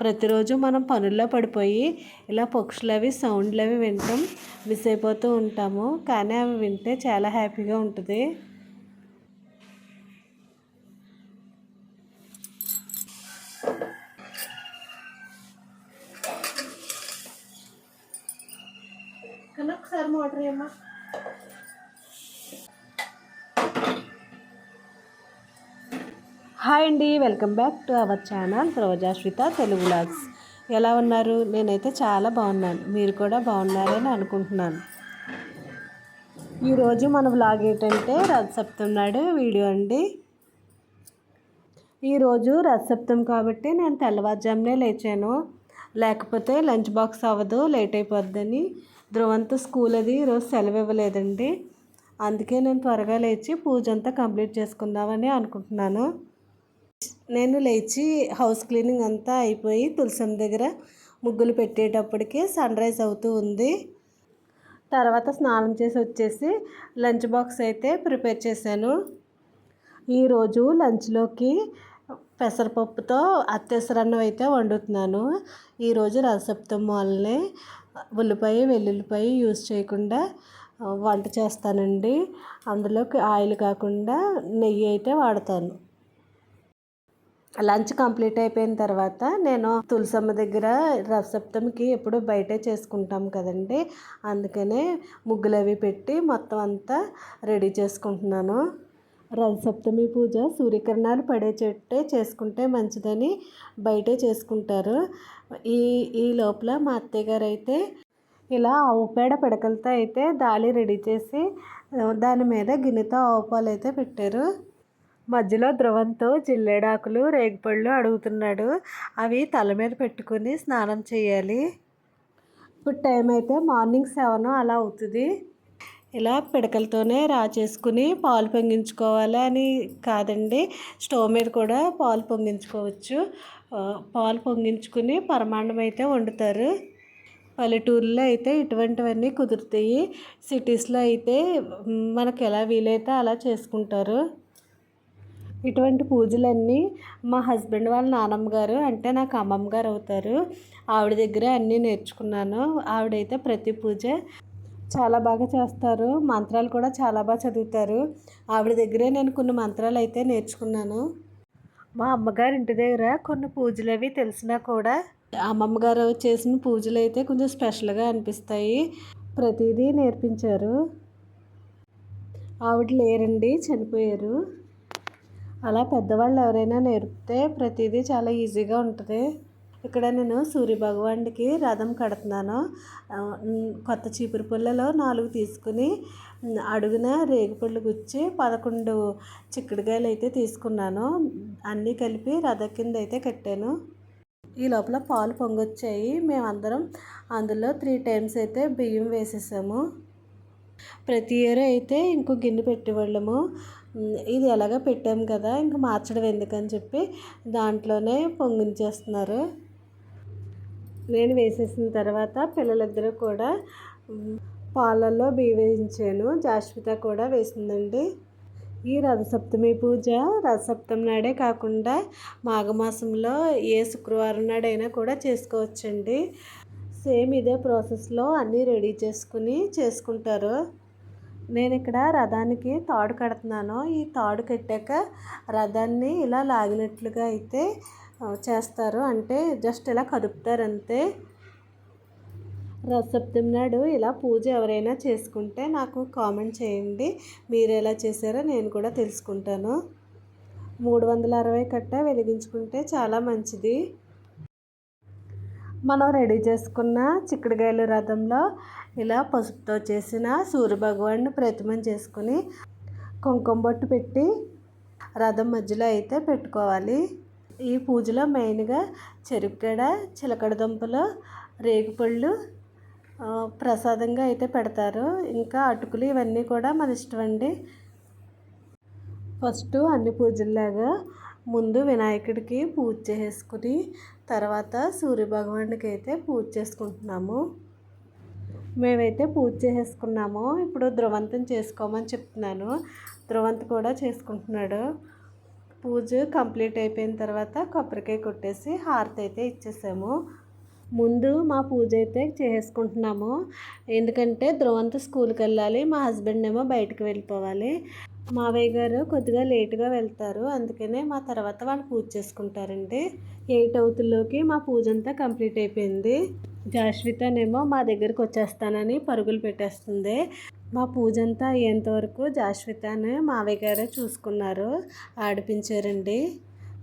ప్రతిరోజు మనం పనుల్లో పడిపోయి ఇలా పక్షులవి సౌండ్లవి సౌండ్లు అవి వింటాం మిస్ అయిపోతూ ఉంటాము. కానీ అవి వింటే చాలా హ్యాపీగా ఉంటుంది. కన్నా ఒకసారి మోటర్ ఏమా హాయ్ అండి welcome back to our channel Rojashwitha Telugu vlogs. ఎలా ఉన్నారు? నేనైతే చాలా బాగున్నాను. మీరు కూడా బాగున్నారని అనుకుంటున్నాను. ఈరోజు మన వ్లాగ్ ఏంటంటే రథసప్తం నాడు వీడియో అండి. ఈరోజు రథసప్తం కాబట్టి నేను తెల్లవారుజామునే లేచాను. లేకపోతే లంచ్ బాక్స్ అవ్వదు లేట్ అయిపోద్దని. ధ్రువంతో స్కూల్ అది ఈరోజు సెలవు ఇవ్వలేదండి అందుకే నేను త్వరగా లేచి పూజ అంతా కంప్లీట్ చేసుకుందామని అనుకుంటున్నాను. నేను లేచి హౌస్ క్లీనింగ్ అంతా అయిపోయి తులసం దగ్గర ముగ్గులు పెట్టేటప్పటికి సన్ రైజ్ అవుతూ ఉంది. తర్వాత స్నానం చేసి వచ్చేసి లంచ్ బాక్స్ అయితే ప్రిపేర్ చేశాను. ఈరోజు లంచ్లోకి పెసరపప్పుతో అత్తెసరన్నం అయితే వండుతున్నాను. ఈరోజు రసప్తం వల్లనే ఉల్లిపాయ వెల్లుల్లిపాయ యూజ్ చేయకుండా వంట చేస్తానండి. అందులోకి ఆయిల్ కాకుండా నెయ్యి అయితే వాడతాను. లంచ్ కంప్లీట్ అయిపోయిన తర్వాత నేను తులసమ్మ దగ్గర రథసప్తమికి ఎప్పుడు బయటే చేసుకుంటాం కదండి. అందుకనే ముగ్గులు అవి పెట్టి మొత్తం అంతా రెడీ చేసుకుంటున్నాను. రథసప్తమి పూజ సూర్యకిరణాలు పడే చెట్టే చేసుకుంటే మంచిదని బయటే చేసుకుంటారు. ఈ ఈ లోపల మా అత్తయ్య గారు అయితే ఇలా ఆవు పేడ పిడకలతో అయితే దాలి రెడీ చేసి దాని మీద గిన్నెతో ఆవు పాలు అయితే పెట్టారు. మధ్యలో ధ్రువంతో జిల్లేడాకులు రేగిపళ్ళు అడుగుతున్నాడు. అవి తల మీద పెట్టుకుని స్నానం చేయాలి. ఇప్పుడు టైం అయితే మార్నింగ్ సెవెన్ అలా అవుతుంది. ఇలా పిడకలతోనే రా చేసుకుని పాలు పొంగించుకోవాలి అని కాదండి. స్టవ్ మీద కూడా పాలు పొంగించుకోవచ్చు. పాలు పొంగించుకుని పరమాండం అయితే వండుతారు. పల్లెటూరులో అయితే ఇటువంటివన్నీ కుదురుతాయి. సిటీస్లో అయితే మనకు ఎలా వీలైతే అలా చేసుకుంటారు. ఇటువంటి పూజలన్నీ మా హస్బెండ్ వాళ్ళ నానమ్మ గారు అంటే నాకు అమ్మమ్మ గారు అవుతారు. ఆవిడ దగ్గర అన్నీ నేర్చుకున్నాను. ఆవిడైతే ప్రతి పూజ చాలా బాగా చేస్తారు. మంత్రాలు కూడా చాలా బాగా చదువుతారు. ఆవిడ దగ్గరే నేను కొన్ని మంత్రాలు అయితే నేర్చుకున్నాను. మా అమ్మగారి ఇంటి దగ్గర కొన్ని పూజలు అవి తెలిసినా కూడా అమ్మమ్మ గారు చేసిన పూజలు అయితే కొంచెం స్పెషల్గా అనిపిస్తాయి. ప్రతిదీ నేర్పించారు. ఆవిడ లేరండి చనిపోయారు. అలా పెద్దవాళ్ళు ఎవరైనా నేర్పితే ప్రతిదీ చాలా ఈజీగా ఉంటుంది. ఇక్కడ నేను సూర్య భగవానుడికి రథం కడుతున్నాను. కొత్త చీపురు పుల్లలో నాలుగు తీసుకుని అడుగున రేగుపళ్ళు గుచ్చి పదకొండు చిక్కుడుకాయలు అయితే తీసుకున్నాను. అన్నీ కలిపి రథ కింద అయితే కట్టాను. ఈ లోపల పాలు పొంగొచ్చాయి. మేమందరం అందులో త్రీ టైమ్స్ అయితే బియ్యం వేసేసాము. ప్రతి ఇయర్ అయితే ఇంకో గిన్నె పెట్టేవాళ్ళము. ఇది ఎలాగ పెట్టాము కదా ఇంక మార్చడం ఎందుకని చెప్పి దాంట్లోనే పొంగించేస్తున్నారు. నేను వేసేసిన తర్వాత పిల్లలిద్దరూ కూడా పాలల్లో బియ్యం వేయించాను జాస్మిత కూడా వేసిందండి. ఈ రథసప్తమి పూజ రథసప్తమి నాడే కాకుండా మాఘమాసంలో ఏ శుక్రవారం నాడైనా కూడా చేసుకోవచ్చండి. సేమ్ ఇదే ప్రాసెస్లో అన్నీ రెడీ చేసుకుని చేసుకుంటారు. నేను ఇక్కడ రథానికి తాడు కడుతున్నాను. ఈ తాడు కట్టాక రథాన్ని ఇలా లాగినట్లుగా అయితే చేస్తారు. అంటే జస్ట్ ఇలా కదుపుతారు అంతే రథసప్తమి నాడు ఇలా పూజ ఎవరైనా చేసుకుంటే నాకు కామెంట్ చేయండి. మీరు ఎలా చేశారో నేను కూడా తెలుసుకుంటాను. మూడు వందల అరవై కట్ట వెలిగించుకుంటే చాలా మంచిది. మనం రెడీ చేసుకున్న చిక్కుడుగాయల రథంలో ఇలా పసుపుతో చేసిన సూర్యభగవాన్ని ప్రతిమను చేసుకుని కుంకుమ బొట్టు పెట్టి రథం మధ్యలో అయితే పెట్టుకోవాలి. ఈ పూజలో మెయిన్గా చెరుకుగడ చిలకడ దుంపలు రేగుపళ్ళు ప్రసాదంగా అయితే పెడతారు. ఇంకా అటుకులు ఇవన్నీ కూడా మన ఇష్టం అండి. ఫస్ట్ అన్ని పూజల్లాగా ముందు వినాయకుడికి పూజ చేసుకుని తర్వాత సూర్యభగవానుడికి అయితే పూజ చేసుకుంటున్నాము. మేమైతే పూజ చేసేసుకున్నాము. ఇప్పుడు ధ్రువంతం చేసుకోమని చెప్తున్నాను. ధ్రువంత్ కూడా చేసుకుంటున్నాడు. పూజ కంప్లీట్ అయిపోయిన తర్వాత కొబ్బరికాయ కొట్టేసి హారతి అయితే ఇచ్చేసాము. ముందు మా పూజ అయితే చేసుకుంటున్నాము. ఎందుకంటే ధ్రువంత స్కూల్కి వెళ్ళాలి. మా హస్బెండ్ ఏమో బయటకు వెళ్ళిపోవాలి. మావయ్య గారు కొద్దిగా లేటుగా వెళ్తారు. అందుకనే మా తర్వాత వాళ్ళు పూజ చేసుకుంటారండి. ఎయిట్ అవుతుల్లోకి మా పూజ అంతా కంప్లీట్ అయిపోయింది. జాస్వితనేమో మా దగ్గరికి వచ్చేస్తానని పరుగులు పెట్టేస్తుంది. మా పూజ అంతా అయ్యేంతవరకు మావయ్య గారే చూసుకున్నారు. ఆడిపించారండి.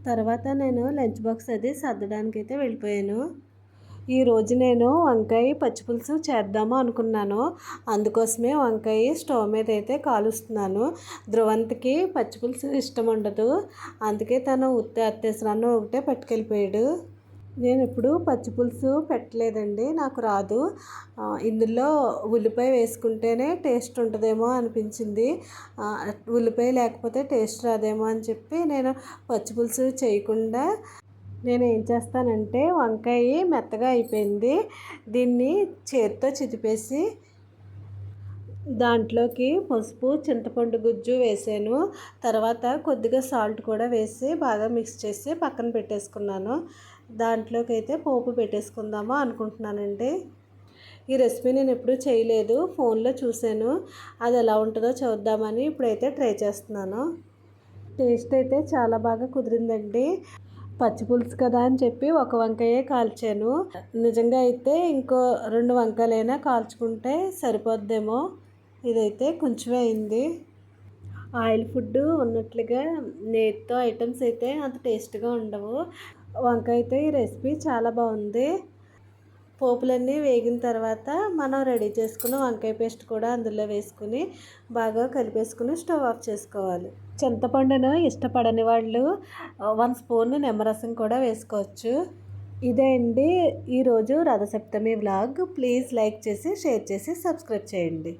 తర్వాత నేను లంచ్ బాక్స్ అది సర్దడానికి అయితే వెళ్ళిపోయాను. ఈరోజు నేను వంకాయ పచ్చిపులుసు చేద్దాము అనుకున్నాను. అందుకోసమే వంకాయ స్టవ్ మీద అయితే కాలుస్తున్నాను. ధ్రువంత్కి పచ్చిపులుసు ఇష్టం ఉండదు. అందుకే తను ఉత్తి అత్తేసరాన్ని ఒకటే పట్టుకెళ్ళిపోయాడు. నేను ఇప్పుడు పచ్చిపులుసు పెట్టలేదండి. నాకు రాదు. ఇందులో ఉల్లిపాయ వేసుకుంటేనే టేస్ట్ ఉంటుందేమో అనిపించింది. ఉల్లిపాయ లేకపోతే టేస్ట్ రాదేమో అని చెప్పి నేను పచ్చిపులుసు చేయకుండా నేను ఏం చేస్తానంటే వంకాయ మెత్తగా అయిపోయింది. దీన్ని చేతితో చితిపేసి దాంట్లోకి పసుపు చింతపండు గుజ్జు వేసాను. తర్వాత కొద్దిగా సాల్ట్ కూడా వేసి బాగా మిక్స్ చేసి పక్కన పెట్టేసుకున్నాను. దాంట్లోకి అయితే పోపు పెట్టేసుకుందాము అనుకుంటున్నానండి. ఈ రెసిపీ నేను ఎప్పుడూ చేయలేదు. ఫోన్లో చూశాను. అది ఎలా ఉంటుందో చూద్దామని ఇప్పుడైతే ట్రై చేస్తున్నాను. టేస్ట్ అయితే చాలా బాగా కుదిరిందండి. పచ్చిపులుసు కదా అని చెప్పి ఒక వంకాయే కాల్చాను. నిజంగా అయితే ఇంకో రెండు వంకాయలైనా కాల్చుకుంటే సరిపోద్దేమో. ఇదైతే కొంచెమే అయింది. ఆయిల్ ఫుడ్ ఉన్నట్లుగా నేతితో ఐటమ్స్ అయితే అంత టేస్ట్గా ఉండవు. వంకాయ అయితే ఈ రెసిపీ చాలా బాగుంది. పోపులన్నీ వేగిన తర్వాత మనం రెడీ చేసుకున్న వంకాయ పేస్ట్ కూడా అందులో వేసుకుని బాగా కలిపేసుకుని స్టవ్ ఆఫ్ చేసుకోవాలి. చింతపండును ఇష్టపడని వాళ్ళు వన్ స్పూన్ నిమ్మరసం కూడా వేసుకోవచ్చు. ఇదే అండి ఈరోజు రథసప్తమి వ్లాగ్. ప్లీజ్ లైక్ చేసి షేర్ చేసి సబ్స్క్రైబ్ చేయండి.